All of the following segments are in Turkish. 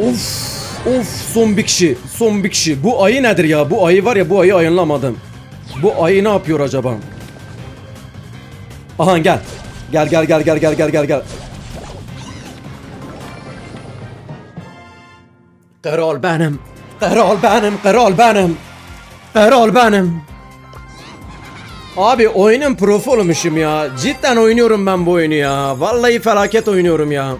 Of of son bir kişi son bir kişi. Bu ayı nedir ya? Bu ayı var ya bu ayı ayınlamadım. Bu ayı ne yapıyor acaba? Aha gel. Gel gel gel gel gel gel gel gel. Kral benim. Kral benim. Kral benim. Kral benim. Abi oyunun profu olmuşum ya. Cidden oynuyorum ben bu oyunu ya. Vallahi felaket oynuyorum ya.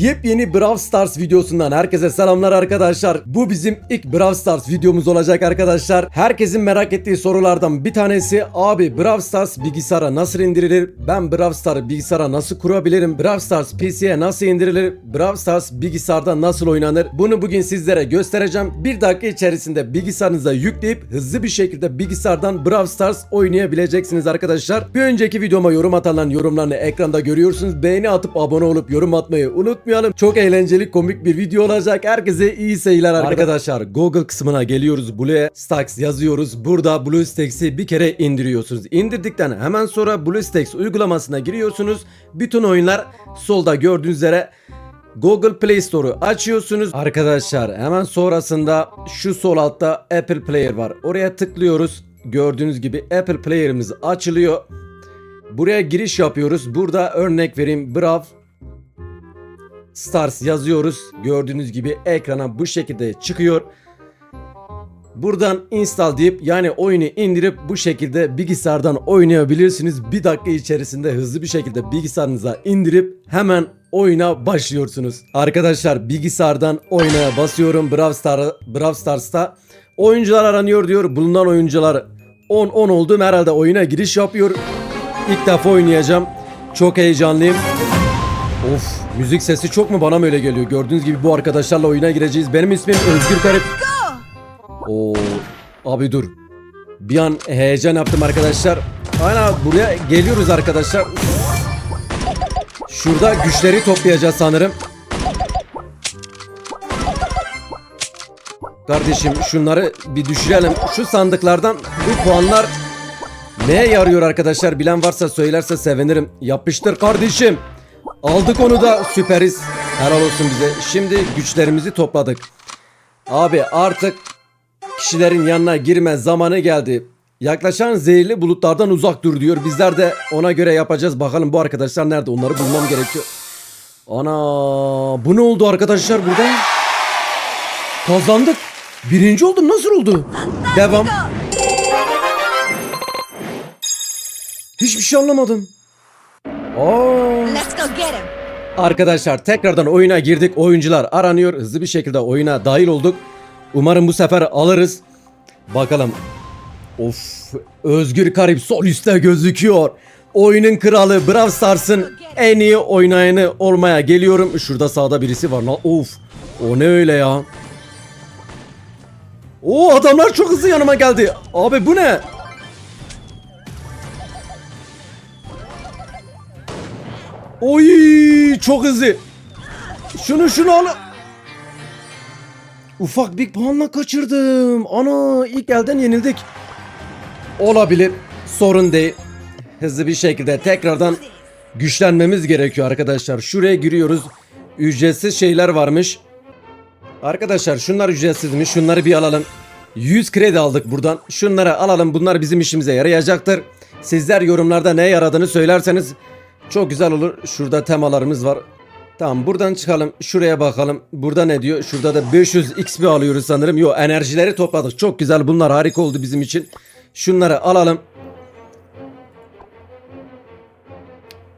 Yepyeni Brawl Stars videosundan herkese selamlar arkadaşlar. Bu bizim ilk Brawl Stars videomuz olacak arkadaşlar. Herkesin merak ettiği sorulardan bir tanesi abi Brawl Stars bilgisayara nasıl indirilir? Ben Brawl Stars bilgisayara nasıl kurabilirim? Brawl Stars PC'ye nasıl indirilir? Brawl Stars bilgisayarda nasıl oynanır? Bunu bugün sizlere göstereceğim. Bir dakika içerisinde bilgisayarınıza yükleyip hızlı bir şekilde bilgisayardan Brawl Stars oynayabileceksiniz arkadaşlar. Bir önceki videoma yorum atanların yorumlarını ekranda görüyorsunuz. Beğeni atıp abone olup yorum atmayı unutmayalım. Çok eğlenceli komik bir video olacak. Herkese iyi seyirler arkadaşlar. Google kısmına geliyoruz. BlueStacks yazıyoruz. Burada BlueStacks'i bir kere indiriyorsunuz. İndirdikten hemen sonra BlueStacks uygulamasına giriyorsunuz. Bütün oyunlar solda gördüğünüz üzere Google Play Store'u açıyorsunuz. Arkadaşlar hemen sonrasında şu sol altta Apple Player var. Oraya tıklıyoruz. Gördüğünüz gibi Apple Player'ımız açılıyor. Buraya giriş yapıyoruz. Burada örnek vereyim. Brav Stars yazıyoruz. Gördüğünüz gibi ekrana bu şekilde çıkıyor. Buradan install deyip yani oyunu indirip bu şekilde bilgisayardan oynayabilirsiniz. Bir dakika içerisinde hızlı bir şekilde bilgisayarınıza indirip hemen oyuna başlıyorsunuz. Arkadaşlar bilgisayardan oynaya basıyorum Brawl, Star, Brawl Stars'ta. Oyuncular aranıyor diyor. Bulunan oyuncular 10 10 oldum herhalde oyuna giriş yapıyor. İlk defa oynayacağım. Çok heyecanlıyım. Of müzik sesi çok mu bana mı öyle geliyor? Gördüğünüz gibi bu arkadaşlarla oyuna gireceğiz. Benim ismim Özgür Garip. Oo abi dur. Bir an heyecan yaptım arkadaşlar. Aynen buraya geliyoruz arkadaşlar. Şurada güçleri toplayacağız sanırım. Kardeşim şunları bir düşürelim. Şu sandıklardan bu puanlar neye yarıyor arkadaşlar? Bilen varsa söylerse sevinirim. Yapıştır kardeşim. Aldık onu da süperiz. Helal olsun bize. Şimdi güçlerimizi topladık. Abi artık kişilerin yanına girme zamanı geldi. Yaklaşan zehirli bulutlardan uzak dur diyor. Bizler de ona göre yapacağız. Bakalım bu arkadaşlar nerede? Onları bulmam gerekiyor. Ana bu ne oldu arkadaşlar burada? Kazandık. Birinci oldum. Nasıl oldu? Devam. Hiçbir şey anlamadım. Aa. Let's go get him. Arkadaşlar tekrardan oyuna girdik. Oyuncular aranıyor. Hızlı bir şekilde oyuna dahil olduk. Umarım bu sefer alırız. Bakalım. Of. Özgür Karip sol üstte gözüküyor. Oyunun kralı Brawl Stars'ın en iyi oynayanı olmaya geliyorum. Şurada sağda birisi var. lan. Of. O ne öyle ya? O adamlar çok hızlı yanıma geldi. Abi bu ne? Oy çok hızlı. Şunu şunu al. Ufak bir puanla kaçırdım. Ana ilk elden yenildik. Olabilir. Sorun değil. Hızlı bir şekilde tekrardan güçlenmemiz gerekiyor arkadaşlar. Şuraya giriyoruz. Ücretsiz şeyler varmış. Arkadaşlar şunlar ücretsizmiş. Şunları bir alalım. 100 kredi aldık buradan. Şunları alalım. Bunlar bizim işimize yarayacaktır. Sizler yorumlarda ne yaradığını söylerseniz çok güzel olur. Şurada temalarımız var. Tamam buradan çıkalım. Şuraya bakalım. Burada ne diyor? Şurada da 500 XP alıyoruz sanırım. Yo enerjileri topladık. Çok güzel. Bunlar harika oldu bizim için. Şunları alalım.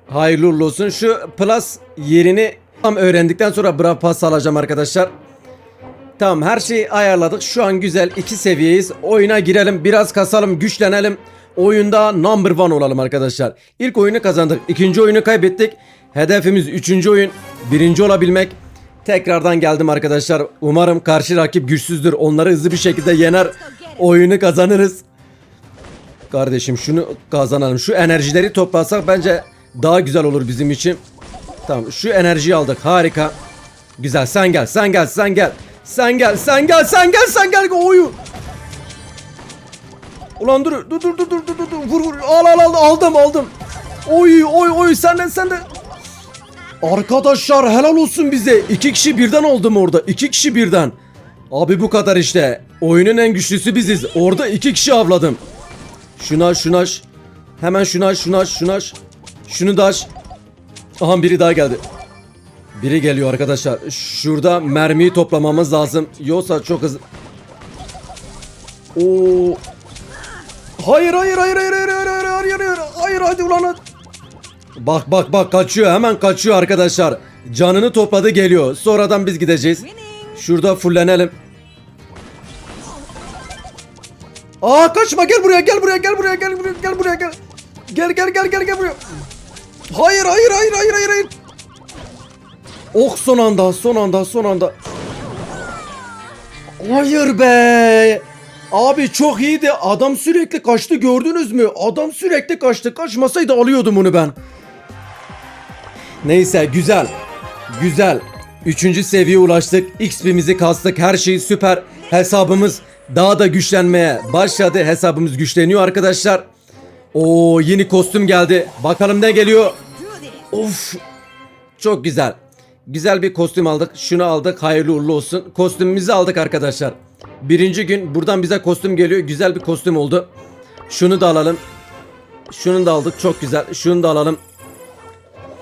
Hayırlı olsun. Şu plus yerini tam öğrendikten sonra Brawl Pass alacağım arkadaşlar. Tamam her şeyi ayarladık. Şu an güzel iki seviyeyiz. Oyuna girelim. Biraz kasalım. Güçlenelim. Oyunda number one olalım arkadaşlar. İlk oyunu kazandık. ikinci oyunu kaybettik. Hedefimiz üçüncü oyun. Birinci olabilmek. Tekrardan geldim arkadaşlar. Umarım karşı rakip güçsüzdür. Onları hızlı bir şekilde yener. Oyunu kazanırız. Kardeşim şunu kazanalım. Şu enerjileri toplasak bence daha güzel olur bizim için. Tamam şu enerjiyi aldık. Harika. Güzel sen gel sen gel sen gel. Sen gel sen gel sen gel sen gel. Oyu. Ulan dur dur dur dur dur dur dur vur vur al al al aldım aldım. Oy oy oy sen de sen de. Arkadaşlar helal olsun bize. İki kişi birden oldum orada. İki kişi birden. Abi bu kadar işte. Oyunun en güçlüsü biziz. Orada iki kişi avladım. Şuna şuna ş- Hemen şuna şuna şuna ş- Şunu da aç. Aha biri daha geldi. Biri geliyor arkadaşlar. Şurada mermiyi toplamamız lazım. Yoksa çok hızlı. Oo. Hayır hayır hayır hayır hayır hayır hayır hayır hayır hayır hadi ulan. Bak bak bak kaçıyor hemen kaçıyor arkadaşlar. Canını topladı geliyor. Sonradan biz gideceğiz. Şurada fullenelim. Aa kaçma gel buraya gel buraya gel buraya gel buraya gel buraya gel. Gel gel gel gel gel buraya. Hayır hayır hayır hayır hayır hayır. Oh son anda son anda son anda. Hayır be. Abi çok iyiydi. Adam sürekli kaçtı gördünüz mü? Adam sürekli kaçtı. Kaçmasaydı alıyordum onu ben. Neyse güzel. Güzel. Üçüncü seviyeye ulaştık. XP'mizi kastık. Her şey süper. Hesabımız daha da güçlenmeye başladı. Hesabımız güçleniyor arkadaşlar. Oo yeni kostüm geldi. Bakalım ne geliyor. Of. Çok güzel. Güzel bir kostüm aldık. Şunu aldık. Hayırlı uğurlu olsun. Kostümümüzü aldık arkadaşlar. Birinci gün buradan bize kostüm geliyor. Güzel bir kostüm oldu. Şunu da alalım. Şunu da aldık. Çok güzel. Şunu da alalım.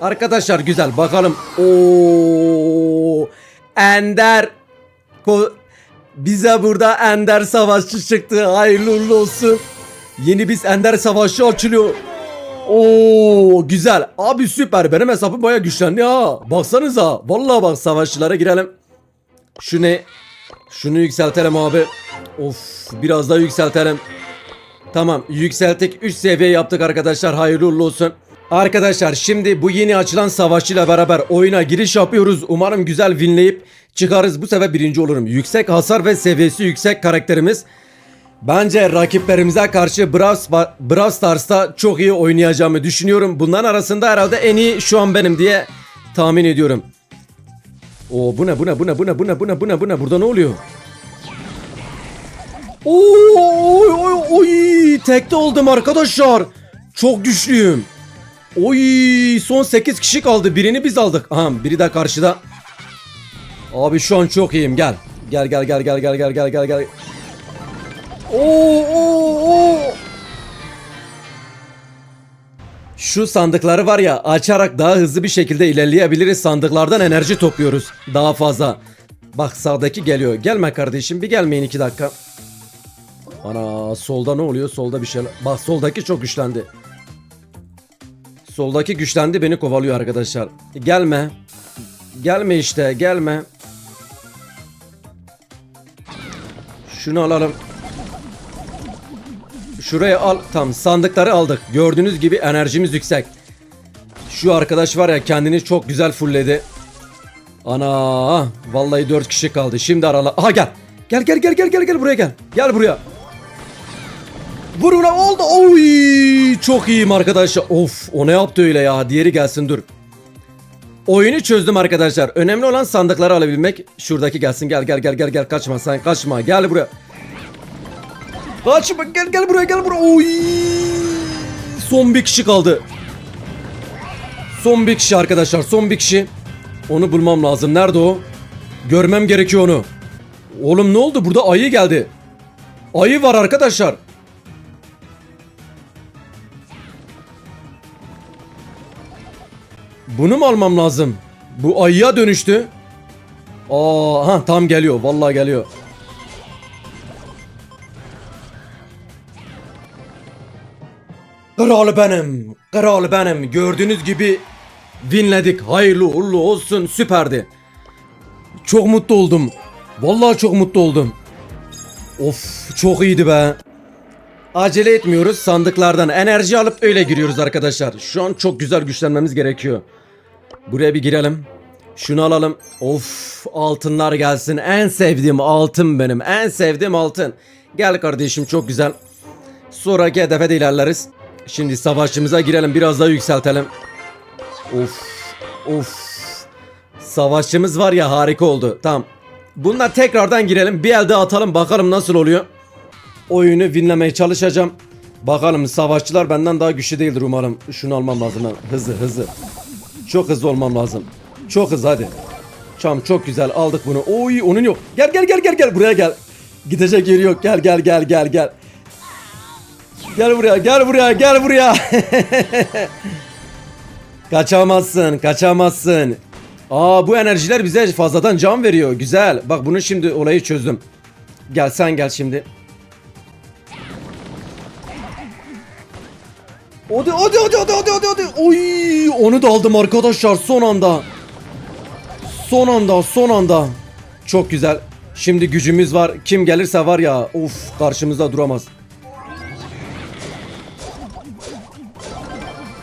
Arkadaşlar güzel. Bakalım. Oo! Ender. Ko- bize burada Ender Savaşçı çıktı. Hayırlı uğurlu olsun. Yeni biz Ender Savaşçı açılıyor. Oo güzel. Abi süper. Benim hesabım baya güçlendi ha. Baksanıza. Vallahi bak savaşçılara girelim. Şu ne? Şunu yükseltelim abi. Of biraz daha yükseltelim. Tamam yükselttik 3 seviye yaptık arkadaşlar hayırlı uğurlu olsun. Arkadaşlar şimdi bu yeni açılan savaşçıyla beraber oyuna giriş yapıyoruz. Umarım güzel winleyip çıkarız. Bu sefer birinci olurum. Yüksek hasar ve seviyesi yüksek karakterimiz. Bence rakiplerimize karşı Brawl, Brawl Stars'ta çok iyi oynayacağımı düşünüyorum. Bunların arasında herhalde en iyi şu an benim diye tahmin ediyorum. Oo bu ne bu ne bu ne bu ne bu ne bu ne bu ne bu ne burada ne oluyor? Oo, oy oy oy tekte oldum arkadaşlar. Çok güçlüyüm. Oy son 8 kişi kaldı. Birini biz aldık. Aha biri de karşıda. Abi şu an çok iyiyim gel. Gel gel gel gel gel gel gel gel gel. Oo oo oo. Şu sandıkları var ya açarak daha hızlı bir şekilde ilerleyebiliriz. Sandıklardan enerji topluyoruz daha fazla. Bak sağdaki geliyor. Gelme kardeşim bir gelmeyin iki dakika. Ana solda ne oluyor? Solda bir şey. Bak soldaki çok güçlendi. Soldaki güçlendi beni kovalıyor arkadaşlar. Gelme. Gelme işte gelme. Şunu alalım. Şuraya al. Tam sandıkları aldık. Gördüğünüz gibi enerjimiz yüksek. Şu arkadaş var ya kendini çok güzel fullledi. Ana vallahi 4 kişi kaldı. Şimdi arala. Aha gel. Gel gel gel gel gel gel buraya gel. Gel buraya. Vur ulan oldu. Oy çok iyiyim arkadaşlar. Of o ne yaptı öyle ya. Diğeri gelsin dur. Oyunu çözdüm arkadaşlar. Önemli olan sandıkları alabilmek. Şuradaki gelsin. Gel gel gel gel gel kaçma sen kaçma. Gel buraya. Kaçma gel gel buraya gel buraya. Oy! Son bir kişi kaldı. Son bir kişi arkadaşlar. Son bir kişi. Onu bulmam lazım. Nerede o? Görmem gerekiyor onu. Oğlum ne oldu? Burada ayı geldi. Ayı var arkadaşlar. Bunu mu almam lazım? Bu ayıya dönüştü. Aa, ha tam geliyor. Vallahi geliyor. Kral benim. Kral benim. Gördüğünüz gibi winledik. Hayırlı uğurlu olsun. Süperdi. Çok mutlu oldum. Vallahi çok mutlu oldum. Of çok iyiydi be. Acele etmiyoruz. Sandıklardan enerji alıp öyle giriyoruz arkadaşlar. Şu an çok güzel güçlenmemiz gerekiyor. Buraya bir girelim. Şunu alalım. Of altınlar gelsin. En sevdiğim altın benim. En sevdiğim altın. Gel kardeşim çok güzel. Sonraki hedefe de ilerleriz. Şimdi savaşçımıza girelim. Biraz daha yükseltelim. Of. Of. Savaşçımız var ya harika oldu. Tamam. Bununla tekrardan girelim. Bir elde atalım bakalım nasıl oluyor. Oyunu winlemeye çalışacağım. Bakalım savaşçılar benden daha güçlü değildir umarım. Şunu almam lazım. Hızlı hızlı. Çok hızlı olmam lazım. Çok hızlı hadi. Çam çok güzel aldık bunu. Oy onun yok. Gel gel gel gel gel buraya gel. Gidecek yeri yok. Gel gel gel gel gel. Gel buraya gel buraya gel buraya. kaçamazsın kaçamazsın. Aa bu enerjiler bize fazladan can veriyor. Güzel. Bak bunu şimdi olayı çözdüm. Gel sen gel şimdi. Hadi hadi hadi hadi hadi hadi hadi. Oy onu da aldım arkadaşlar son anda. Son anda son anda. Çok güzel. Şimdi gücümüz var. Kim gelirse var ya of karşımızda duramaz.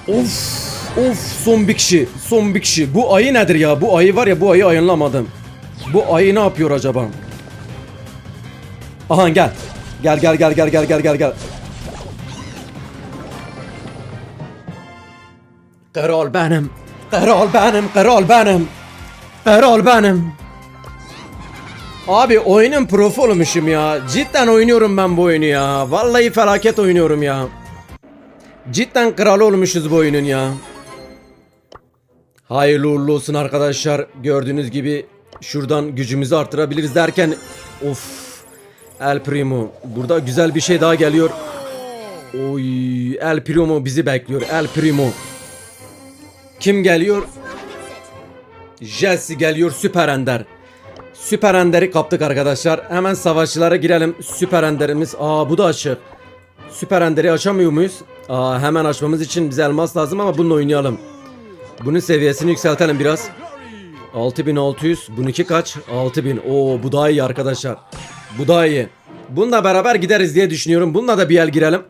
Of of son bir kişi son bir kişi. Bu ayı nedir ya? Bu ayı var ya bu ayı ayınlamadım. Bu ayı ne yapıyor acaba? Aha gel. Gel gel gel gel gel gel gel gel. Kral benim. Kral benim. Kral benim. Kral benim. Abi oyunun profi olmuşum ya. Cidden oynuyorum ben bu oyunu ya. Vallahi felaket oynuyorum ya. Cidden kralı olmuşuz bu oyunun ya. Hayırlı uğurlu olsun arkadaşlar. Gördüğünüz gibi şuradan gücümüzü artırabiliriz derken of El Primo. Burada güzel bir şey daha geliyor. Oy El Primo bizi bekliyor. El Primo. Kim geliyor? Jesse geliyor Süper Ender. Süper Ender'i kaptık arkadaşlar. Hemen savaşçılara girelim. Süper Ender'imiz. Aa bu da açık. Süper Ender'i açamıyor muyuz? Aa hemen açmamız için bize elmas lazım ama bununla oynayalım. Bunun seviyesini yükseltelim biraz. 6600. Bununki kaç? 6000. Oo bu daha iyi arkadaşlar. Bu daha iyi. Bununla beraber gideriz diye düşünüyorum. Bununla da bir el girelim.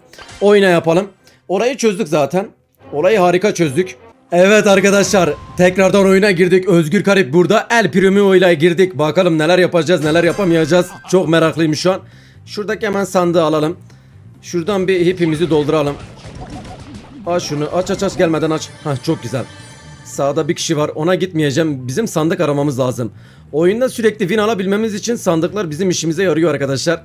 Oyna yapalım. Orayı çözdük zaten. Olayı harika çözdük. Evet arkadaşlar tekrardan oyuna girdik. Özgür Karip burada. El Primo ile girdik. Bakalım neler yapacağız neler yapamayacağız. Çok meraklıyım şu an. Şuradaki hemen sandığı alalım. Şuradan bir hipimizi dolduralım. Aç şunu aç aç aç gelmeden aç. Hah çok güzel. Sağda bir kişi var ona gitmeyeceğim. Bizim sandık aramamız lazım. Oyunda sürekli win alabilmemiz için sandıklar bizim işimize yarıyor arkadaşlar.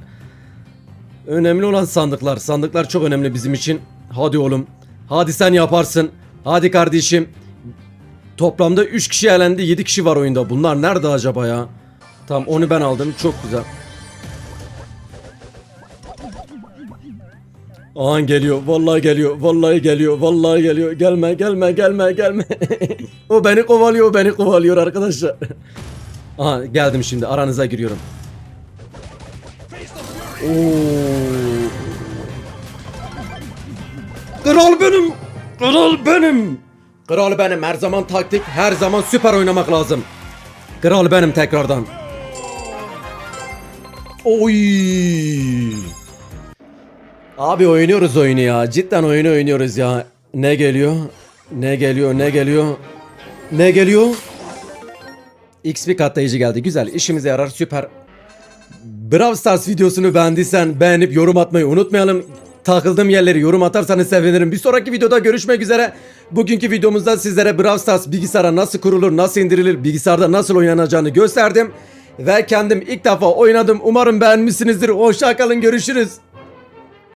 Önemli olan sandıklar. Sandıklar çok önemli bizim için. Hadi oğlum. Hadi sen yaparsın. Hadi kardeşim. Toplamda 3 kişi elendi. 7 kişi var oyunda. Bunlar nerede acaba ya? Tamam onu ben aldım. Çok güzel. Aha geliyor. Vallahi geliyor. Vallahi geliyor. Vallahi geliyor. Gelme gelme gelme gelme. o beni kovalıyor. Beni kovalıyor arkadaşlar. Aha geldim şimdi. Aranıza giriyorum. Kral benim. Kral benim. Kral benim. Her zaman taktik, her zaman süper oynamak lazım. Kral benim tekrardan. Oy. Abi oynuyoruz oyunu ya. Cidden oyunu oynuyoruz ya. Ne geliyor? Ne geliyor? Ne geliyor? Ne geliyor? XP katlayıcı geldi. Güzel. işimize yarar. Süper. Brawl Stars videosunu beğendiysen beğenip yorum atmayı unutmayalım. Takıldığım yerleri yorum atarsanız sevinirim. Bir sonraki videoda görüşmek üzere. Bugünkü videomuzda sizlere Brawl Stars bilgisayara nasıl kurulur, nasıl indirilir, bilgisayarda nasıl oynanacağını gösterdim. Ve kendim ilk defa oynadım. Umarım beğenmişsinizdir. Hoşçakalın görüşürüz.